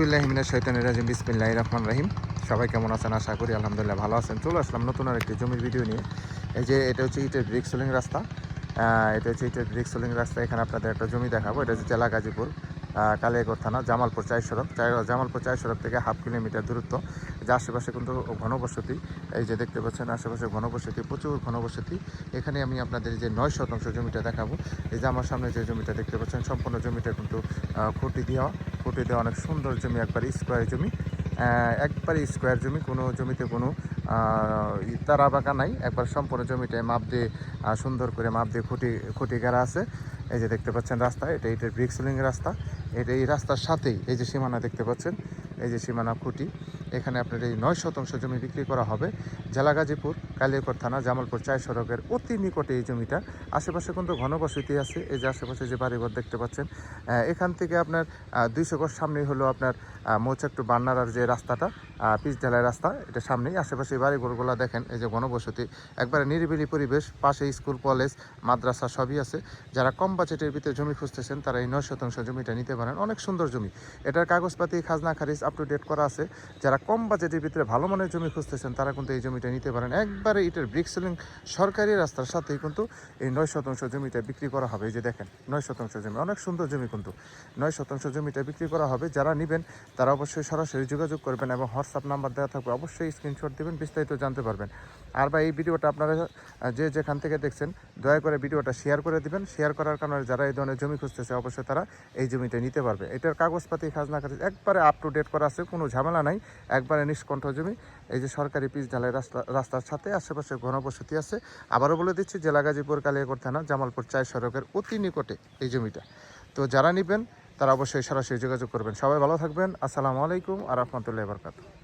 বিল্লাহিমিনা শৈতানের রাজিম বিসমিল্লাহ রহমান রাহিম। সবাই কেমন আছেন? আশা করি আলহামদুলিল্লাহ ভালো আছেন। চলে আসলাম নতুন আর একটি জমির ভিডিও নিয়ে। এই যে এটা হচ্ছে ইটের ব্রিক সোলিং রাস্তা। এটা হচ্ছে ইটের ব্রিক সোলিং রাস্তা। এখানে আপনাদের একটা জমি দেখাবো। এটা হচ্ছে জেলা গাজীপুর আহ, কালিয়াগড় থানা জামালপুর চাই সড়ক জামালপুর চাই সড়ক থেকে হাফ কিলোমিটার দূরত্ব। যে আশেপাশে কিন্তু ঘনবসতি। এই যে দেখতে পাচ্ছেন আশেপাশে ঘনবসতি প্রচুর ঘনবসতি। এখানে আমি আপনাদের যে নয় শতাংশ জমিটা দেখাবো। এই যে আমার সামনে যে জমিটা দেখতে পাচ্ছেন সম্পূর্ণ জমিটা কিন্তু খুঁটি দেওয়া। দেওয়া অনেক সুন্দর জমি, একবার স্কোয়ার জমি। একবার স্কোয়ার জমি, কোনো জমিতে কোনো তারা বাঁকা নাই। একবার সম্পূর্ণ জমিটায় মাপ দিয়ে সুন্দর করে মাপ দিয়ে খুঁটি খুঁটি গেড়া আছে। এই যে দেখতে পাচ্ছেন রাস্তা, এটা এটা ব্রিক্সলিং রাস্তা। এটা এই রাস্তার সাথেই, এই যে সীমানা দেখতে পাচ্ছেন এই যে সীমানা খুঁটি, এখানে আপনার এই নয় শতাংশ জমি বিক্রি করা হবে। জেলা গাজীপুর কালিয়াকড় থানা, জামালপুর চায় সড়কের অতি নিকটে এই জমিটা। আশেপাশে কিন্তু ঘনবসতি আছে, এই যে আশেপাশে যে বাড়িঘর দেখতে পাচ্ছেন এখান থেকে আপনার দুইশো গজ সামনেই হলো আপনার মৌচাক টু বান্নারার যে রাস্তাটা পিচ ঢালাই রাস্তা, এটা সামনেই। আশেপাশে এই বাড়িঘরগুলো দেখেন, এই যে ঘনবসতি একবারে নিরিবিলি পরিবেশ, পাশে স্কুল, কলেজ, মাদ্রাসা সবই আছে। যারা কম বাজেটের ভিতরে জমি খুঁজতেছেন, তারা এই নয় শতাংশ জমিটা নিতে পারেন। অনেক সুন্দর জমি। এটার কাগজপাতি, খাজনা, খারিজ আপ টু ডেট করা আছে। যারা কম বাজেটের ভিতরে ভালো মানের জমি খুঁজতেছেন, তারা কিন্তু এই জমিটা নিতে পারেন। একবারে ইটের ব্রিক সেলিং সরকারি রাস্তার সাথেই কিন্তু এই নয় শতাংশ জমিটা বিক্রি করা হবে। এই যে দেখেন, নয় শতাংশ জমি, অনেক সুন্দর জমি কিন্তু। নয় শতাংশ জমিটা বিক্রি করা হবে। যারা নেবেন, তারা অবশ্যই সরাসরি যোগাযোগ করবেন এবং হোয়াটসঅ্যাপ নাম্বার দেওয়া থাকবে। অবশ্যই স্ক্রিনশট দেবেন, বিস্তারিত জানতে পারবেন। আর বা এই ভিডিওটা আপনারা যে যেখান থেকে দেখছেন, দয়া করে ভিডিওটা শেয়ার করে দিবেন। শেয়ার করার কারণে যারা এই ধরনের জমি খুঁজতেছে, অবশ্যই তারা এই জমিটা নিতে পারবে। এটার কাগজপাতি, খাজনা খারিজ একবারে আপ টু ডেট করা আছে, কোনো ঝামেলা নাই। একবারে নিষ্কণ্ঠ জমি। এই যে সরকারি পিচ ঢালাই রাস্তা, রাস্তার সাথে আশেপাশে ঘনবসতি আছে। আবারও বলে দিচ্ছি, জেলা গাজীপুর কালিয়াকড় থানা, জামালপুর, চাই সড়কের অতি নিকটে এই জমিটা। তো যারা নেবেন, তারা অবশ্যই সরাসরি যোগাযোগ করবেন। সবাই ভালো থাকবেন। আসসালামু আলাইকুম আর রহমতুল্লাহ বরকাত